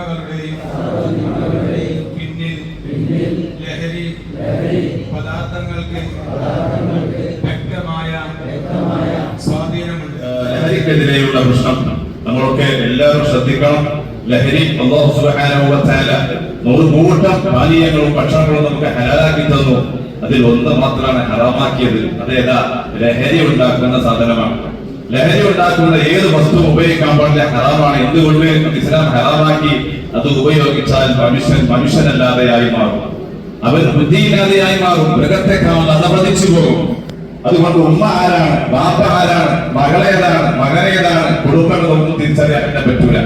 തിന്മകളുടെയും പിന്നിൽ ലഹരി പദാർത്ഥങ്ങൾക്ക് വ്യക്തമായ സ്വാധീനമുണ്ട്. ലഹരിക്കെതിരെയുള്ള പ്രശ്നം. നമ്മളൊക്കെ എല്ലാവരും ശ്രദ്ധിക്കണം. ലഹരി അള്ളാഹു സുബ്ഹാനഹു വ തആല പാനീയങ്ങളും ഭക്ഷണങ്ങളും നമുക്ക് ഹലാലാക്കി തന്നു. അതിൽ ഒന്ന് മാത്രമാണ് ഹറാമാക്കിയത്. അതേതാ ലഹരി ഉണ്ടാക്കുന്ന സാധനമാണ്. ലഹരി ഉണ്ടാക്കുന്ന ഏത് വസ്തു ഉപയോഗിക്കാൻ പാടില്ല. ഹറാമാണ്. എന്തുകൊണ്ട്? ഇസ്ലാം ഹറാമാക്കി അത് ഉപയോഗിച്ചാൽ മനുഷ്യൻ മനുഷ്യനല്ലാതെയായി മാറും. അവൻ ബുദ്ധിയില്ലാതെയായി മാറും. മൃഗത്തെക്കാൾ അതപതിച്ചു പോകും. അതുകൊണ്ട് ഉമ്മ ആരാണ്? ബാപ്പ ആരാണ്? മകളേതാണ് മകനേതാണ് കുടുംബങ്ങളൊന്നും തിരിച്ചറിയാൻ പറ്റൂല.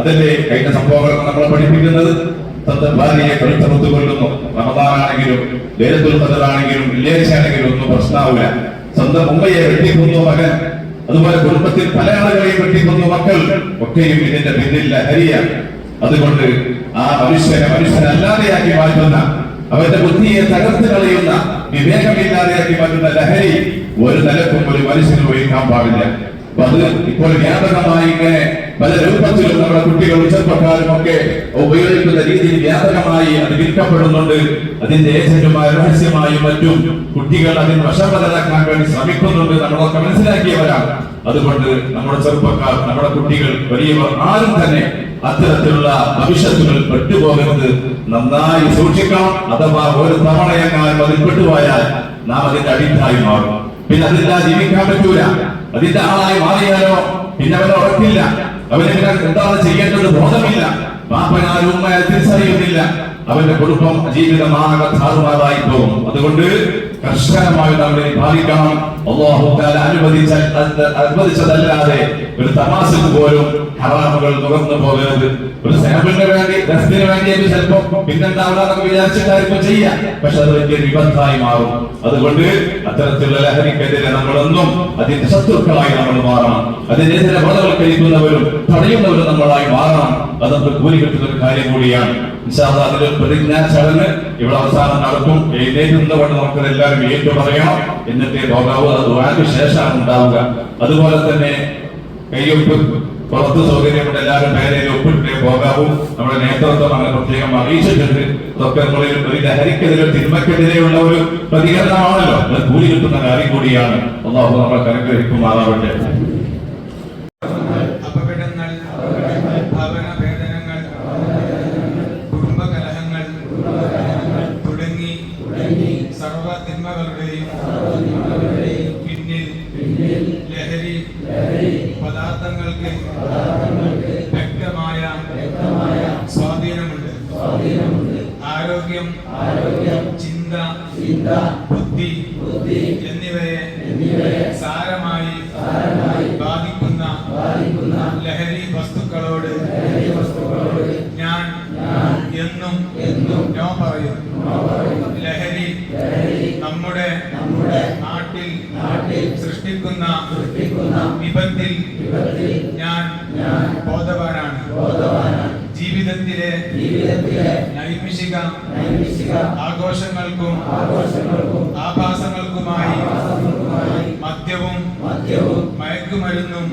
അതല്ലേ കഴിഞ്ഞ സംഭവങ്ങൾ നമ്മളെ പഠിപ്പിക്കുന്നത്? ഭാര്യയെ കൊല്ലുന്നു റമദാനാണെങ്കിലും ലേലത്തുൽ ഖദറാണെങ്കിലും ആണെങ്കിലും ഒന്നും പ്രശ്നമാവില്ല സ്വന്തം ഉമ്മയെ വെട്ടിക്കുന്നു മകൻ. അതുപോലെ കുടുംബത്തിൽ പല ആളുകളെയും വെട്ടിക്കുന്നു മക്കൾ ഒക്കെയും ഇതിന്റെ പിന്നിൽ ലഹരിയാണ് അതുകൊണ്ട് ആ മനുഷ്യനെ മനുഷ്യനല്ലാതെയാക്കി മാറ്റുന്ന അവന്റെ ബുദ്ധിയെ തകർത്ത് കളയുന്ന വിവേകമില്ലാതെയാക്കി മാറ്റുന്ന ലഹരി ഒരു നിലക്കും ഒരു മനുഷ്യന് ഒഴിക്കാൻ പാടില്ല. അപ്പൊ അത് ഇപ്പോൾ വ്യാപകമായി ഇങ്ങനെ പല രൂപത്തിലും നമ്മുടെ കുട്ടികളും ചെറുപ്പക്കാരും ഒക്കെ ഉപയോഗിക്കുന്ന രീതിയിൽ വ്യാപകമായി അത് വിൽക്കപ്പെടുന്നുണ്ട്. അതിന്റെ ഏജന്റുമായി രഹസ്യമായും മറ്റും കുട്ടികൾ അതിന് വശപതരാക്കാൻ വേണ്ടി ശ്രമിക്കുന്നുണ്ട് നമ്മളൊക്കെ മനസ്സിലാക്കിയവരാണ്. അതുകൊണ്ട് നമ്മുടെ ചെറുപ്പക്കാർ നമ്മുടെ കുട്ടികൾ വലിയവർ ആരും തന്നെ അത്തരത്തിലുള്ള ഭവിഷ്യത്തുകൾ പെട്ടുപോകരുത്. നന്നായി സൂക്ഷിക്കണം. അഥവാ ഒരു തവണയെങ്ങാനും അതിൽ പെട്ടുപോയാൽ നാം അതിന്റെ അടിത്തായി മാറും. പിന്നെ അതില്ലാതെ ജീവിക്കാൻ പറ്റൂല. അതിന്റെ ആളായി മാറിയാലോ? പിന്നെ അവരെ ഉറപ്പില്ല. അവന് എന്താണ് ചെയ്യേണ്ടത് ബോധമില്ല. ബാപ്പനാരും ഉമ്മയെ തിരിച്ചറിയുന്നില്ല. അവന്റെ കുടുംബം ജീവിതമാകെ താറുമാറായി പോകും. അതുകൊണ്ട് കർശനമായി നമ്മൾ ഇനി പാലിക്കണം അള്ളാഹു അനുവദിച്ച അനുവദിച്ചതല്ലാതെ ഒരു തമാശക്ക് പോലും ഹറാമുകൾ തുറന്നു പോകരുത്. ഒരു സാമ്പിളിന് വേണ്ടി രസത്തിന് വേണ്ടിയിട്ട് ചിലപ്പോ പിന്നെന്താവണമെന്നൊക്കെ വിചാരിച്ചിട്ടായിരിക്കും ചെയ്യാം. പക്ഷെ അത് വലിയ വിപത്തായി മാറും. അതുകൊണ്ട് അത്തരത്തിലുള്ള ലഹരിക്കെതിരെ നമ്മളൊന്നും അതിന്റെ ശത്രുക്കളായി നമ്മൾ മാറണം. അതിനെതിരെ ബോധവൽക്കരിക്കുന്നവരും തടയുന്നവരും നമ്മളായി മാറണം. അത് നമുക്ക് കൂലി കിട്ടുന്ന ഒരു കാര്യം കൂടിയാണ്. അതിലൊരു പ്രതിജ്ഞാ ചടങ്ങ് ഇവിടെ അവസാനം നടക്കും. എഴുന്നേറ്റ് നിന്നുകൊണ്ട് നമുക്ക് എല്ലാവരും ഏറ്റു പറയണം എന്നിട്ട് ലോകാവ് അത് ദുആക്ക് ശേഷമാണ് ഉണ്ടാവുക. അതുപോലെ തന്നെ കയ്യൊപ്പ് പുറത്ത് സൗകര്യമുണ്ട് എല്ലാവരും പേരെ ഒപ്പിട്ട് പോകാവും നമ്മുടെ നേതൃത്വം അങ്ങനെ പ്രത്യേകം അറിയിച്ചിട്ടുണ്ട്. ഇതൊക്കെ നമ്മളിൽ ഒരു തിന്മക്കെതിരെയുള്ള ഒരു പ്രതികരണമാണല്ലോ. അത് കൂലി കിട്ടുന്ന കാര്യം കൂടിയാണ്. ഒന്നാമത് നമ്മളെ അനുഗ്രഹിക്കുമാറാവട്ടെ സർവ തിന്മകളുടെയും പിന്നിൽ ലഹരി പദാർത്ഥങ്ങൾക്ക് വ്യക്തമായ സ്വാധീനമുണ്ട് ആരോഗ്യം ചിന്ത ബുദ്ധി എന്നിവയെ സാരമായി ബാധിക്കുന്ന ലഹരി വസ്തുക്കളോട് ഞാൻ എന്നും നോ പറയും ലഹരി നമ്മുടെ നാട്ടിൽ സൃഷ്ടിക്കുന്ന വിപത്തിൽ ഞാൻ ബോധവാനാണ്. ജീവിതത്തിലെ നൈമിഷിക ആഘോഷങ്ങൾക്കും ആഭാസങ്ങൾക്കുമായി മദ്യവും മയക്കുമരുന്നും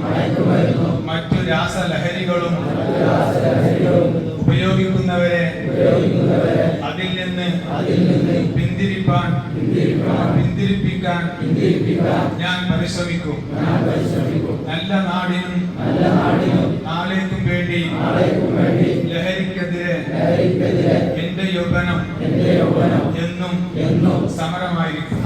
മറ്റു രാസലഹരികളും ഉപയോഗിക്കുന്നവരെ അതിൽ നിന്ന് പിന്തിരിപ്പാൻ പിന്തിരിപ്പിക്കാൻ ഞാൻ പരിശ്രമിക്കും. നല്ല നാടിനും നാളേക്കും വേണ്ടി ലഹരിക്കെതിരെ എന്റെ യൗവനം എന്നും സമരമായിരിക്കും.